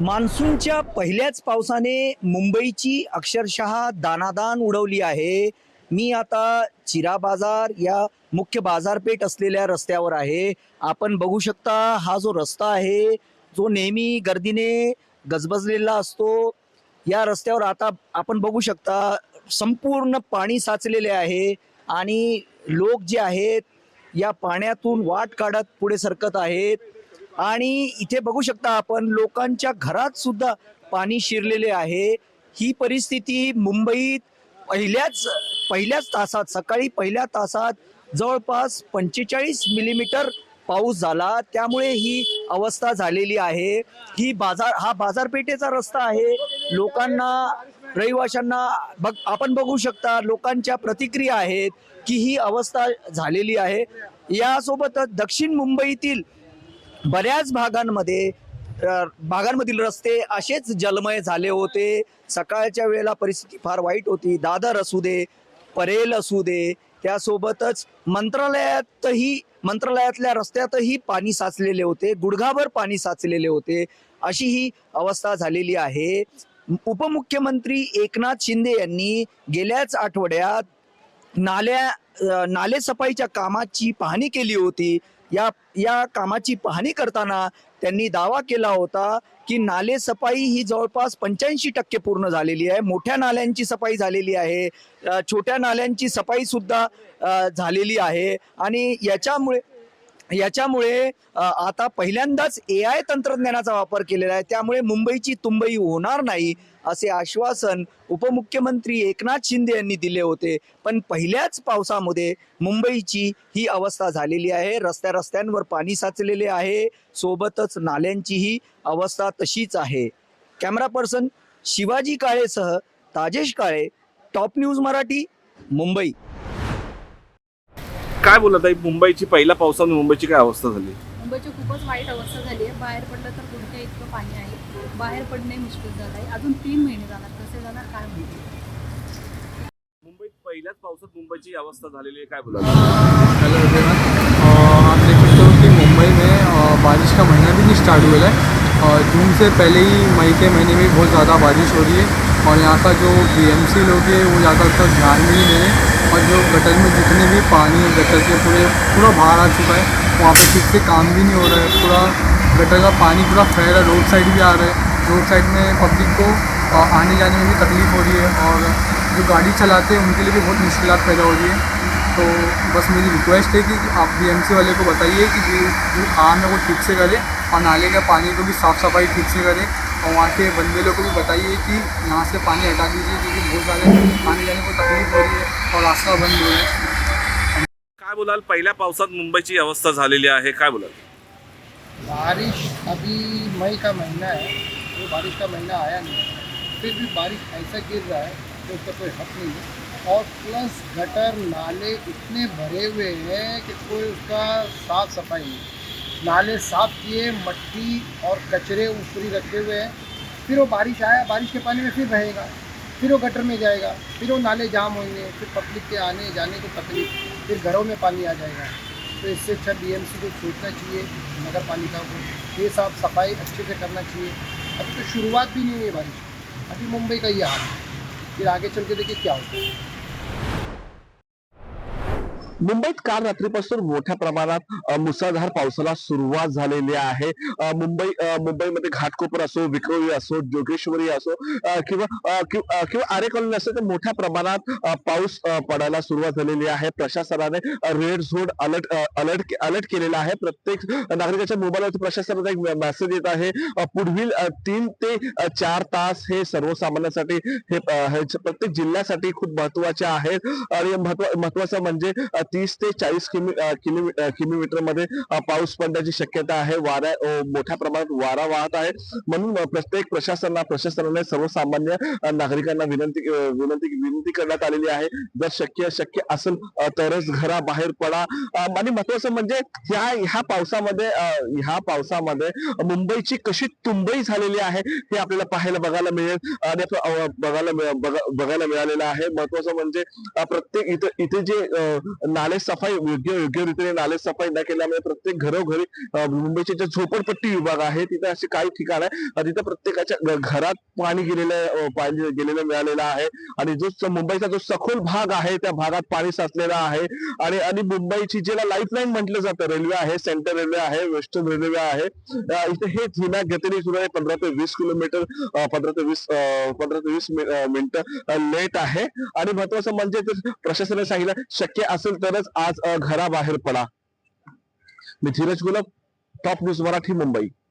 मान्सूनच्या पहिल्याच पावसाने मुंबईची अक्षरशः दानादान उडवली आहे. मी आता चिरा बाजार या मुख्य बाजारपेठ असलेल्या रस्त्यावर आहे. आपण बघू शकता हा जो रस्ता आहे जो नेहमी गर्दीने गजबजलेला असतो. या रस्त्यावर आता आपण बघू शकता संपूर्ण पाणी साचलेले आहे आणि लोक जे आहेत या पाण्यातून वाट काढत पुढे सरकत आहेत. आणि इथे बघू शकता आपण लोकांच्या घरात सुद्धा पाणी शिरलेले आहे. ही परिस्थिती मुंबईत पहिल्याच पहिल्याच तासात सकाळी पहिल्या तासात जवळपास पंचेचाळीस मिलीमीटर पाऊस झाला. त्यामुळे ही अवस्था झालेली आहे. ही बाजार हा बाजारपेठेचा रस्ता आहे. लोकांना रहिवाशांना बघ आपण बघू शकता लोकांच्या प्रतिक्रिया आहेत की ही अवस्था झालेली आहे. यासोबतच दक्षिण मुंबईतील बऱ्याच भागांमध्ये भागांमधील रस्ते असेच जलमय झाले होते. सकाळच्या वेळेला परिस्थिती फार वाईट होती. दादर असू दे परेल असू दे त्यासोबतच मंत्रालयातही मंत्रालयातल्या रस्त्यातही पाणी साचलेले होते. गुडघाभर पाणी साचलेले होते. अशी ही अवस्था झालेली आहे. उपमुख्यमंत्री एकनाथ शिंदे यांनी गेल्याच आठवड्यात नाल्या नालेसफाईच्या नाले सफाईच्या कामाची पाहणी केली होती. या या कामाची पाहणी करताना त्यांनी दावा केला होता की नाले सफाई ही जवळपास पंच्याऐंशी टक्के पूर्ण झालेली आहे. मोठ्या नाल्यांची सफाई झालेली आहे. छोट्या नाल्यांची सफाईसुद्धा झालेली आहे. आणि याच्यामुळे याच्यामुळे आता पहिल्यांदाच ए आय तंत्रज्ञानाचा वापर केलेला आहे. त्यामुळे मुंबईची तुंबई होणार नाही असे आश्वासन उपमुख्यमंत्री एकनाथ शिंदे यांनी दिले होते. पण पहिल्याच पावसामध्ये मुंबईची ही अवस्था झालेली आहे. रस्त्या रस्त्यांवर पाणी साचलेले आहे. सोबतच नाल्यांचीही अवस्था तशीच आहे. कॅमेरा पर्सन शिवाजी काळेसह ताजेश काळे टॉप न्यूज मराठी मुंबई. काय बोलत आहे? मुंबईची पहिल्या पावसाने मुंबईची काय अवस्था झाली? मुंबईची खूपच वाईट अवस्था झाली आहे. बाहेर पडलं तर कुठे इतकं पाणी आहे. बाहेर पडणे मुश्किल झालं आहे. अजून तीन महिने जाणार. कसे जाणार काय माहिती? मुंबईत पहिल्याच पावसात मुंबईची अवस्था झालेली आहे. काय बोला आप देख सकते हो कि मुंबई में बारिश का महीना भी नहीं स्टार्ट हुआ है. और जून से पहले ही मई के महीने में बहुत ज़्यादा बारिश हो रही है. और यहाँ का जो बीएमसी लोग हैं, वो ज़्यादा तक ध्यान भी नहीं दे रहे और जो गटर में जितने भी पानी है गटर के पूरे, पूरा बाहर आ चुका है, वहाँ पर ठीक से काम भी नहीं हो रहा है, पूरा गटर का पानी पूरा फैल रहा है, रोड साइड भी आ रहा है, रोड साइड में पब्लिक को आने जाने में भी तकलीफ़ हो रही है और जो गाड़ी चलाते हैं, उनके लिए भी बहुत मुश्किल पैदा हो रही है। तो बस मेरी रिक्वेस्ट है कि आप बीएमसी वाले को बताइए कि जो काम है वो ठीक से करें और नाले का पानी को भी साफ़ सफ़ाई ठीक से करें। और वहाँ के बंदे लोग को भी बताइए कि यहाँ से पानी हटा दीजिए क्योंकि बहुत ज़्यादा आने जाने को तकलीफ हो रही है और रास्ता बंद हो रहा है। काय बोलाल? पहिल्या पावसात मुंबईची अवस्था झालेली आहे. काय बोलाल? बारिश अभी मई का महीना है वो बारिश का महीना आया नहीं है। फिर भी बारिश ऐसा गिर रहा है तो उसका कोई हक नहीं है। और प्लस गटर नाले इतने भरे हुए हैं कि कोई उसका साफ सफाई नहीं नाले साफ़ किए, मट्टी और कचरे ऊपरी रखे हुए हैं। फिर वो बारिश आया, बारिश के पानी में फिर रहेगा। फिर वो गटर में जाएगा, फिर वो नाले जाम होंगे, फिर पब्लिक के आने जाने को तकलीफ़, फिर घरों में पानी आ जाएगा। तो इससे अच्छा डीएमसी को सोचना चाहिए, नगर पालिका को। ये साफ़ सफ़ाई अच्छे से करना चाहिए। अभी तो शुरुआत भी नहीं हुई है बारिश। अभी मुंबई का ये हाल। है फिर आगे चल के देखिए क्या होता है। मुंबईत काल रात्रीपासून मोठ्या प्रमाणात मुसळधार पावसाला सुरुवात झालेली आहे. मुंबई मुंबईमध्ये घाटकोपर असो विक्रोळी असो जोगेश्वरी असो किंवा किंवा आरे कॉलनी असो तर मोठ्या प्रमाणात पाऊस पडायला सुरुवात झालेली आहे. प्रशासनाने red zone alert alert alert केलेला आहे. प्रत्येक नागरिकाच्या मोबाईलवरती प्रशासनाचा एक मेसेज येत आहे. पुढील तीन ते चार तास हे सर्वसामान्यांसाठी हे प्रत्येक जिल्ह्यासाठी खूप महत्त्वाचे आहेत. आणि महत्त्व महत्वाचं म्हणजे तीस ते चाळीस किमी किमी किलोमीटरमध्ये पाऊस पडण्याची शक्यता आहे. वारा मोठ्या प्रमाणात वारा वाहत आहे. म्हणून प्रत्येक प्रशासना प्रशासनाने सर्वसामान्य नागरिकांना विनंती विनंती विनंती करण्यात आलेली आहे. जर शक्य शक्य असेल तरच घराबाहेर पडा. आणि महत्वाचं म्हणजे ह्या ह्या पावसामध्ये ह्या पावसामध्ये मुंबईची कशी तुंबई झालेली आहे हे आपल्याला पाहायला बघायला मिळेल. आणि बघायला बघायला मिळालेलं आहे. महत्वाचं म्हणजे प्रत्येक इथे इथे जे नाले सफाई योग्य योग्य रीतीने नाले सफाई न केल्यामुळे प्रत्येक घरोघरी मुंबईचे जे झोपडपट्टी विभाग आहे तिथे असे काही ठिकाण आहे तिथे प्रत्येकाच्या घरात पाणी गेलेलं पाणी गेलेलं मिळालेलं आहे. आणि जो मुंबईचा जो सखोल भाग आहे त्या भागात पाणी साचलेलं आहे. आणि आणि मुंबईची ज्याला लाईफलाईन म्हटलं जातं रेल्वे आहे सेंट्रल रेल्वे आहे वेस्टर्न रेल्वे आहे. इथे हे धीम्या गतीने सुरू आहे पंधरा ते वीस किलोमीटर पंधरा ते वीस पंधरा ते वीस मिनिट लेट आहे. आणि महत्वाचं म्हणजे प्रशासनाने सांगितलं शक्य असेल तरच आज घराबाहेर पडा. मी धीरज गुलाब टॉप न्यूज मराठी मुंबई.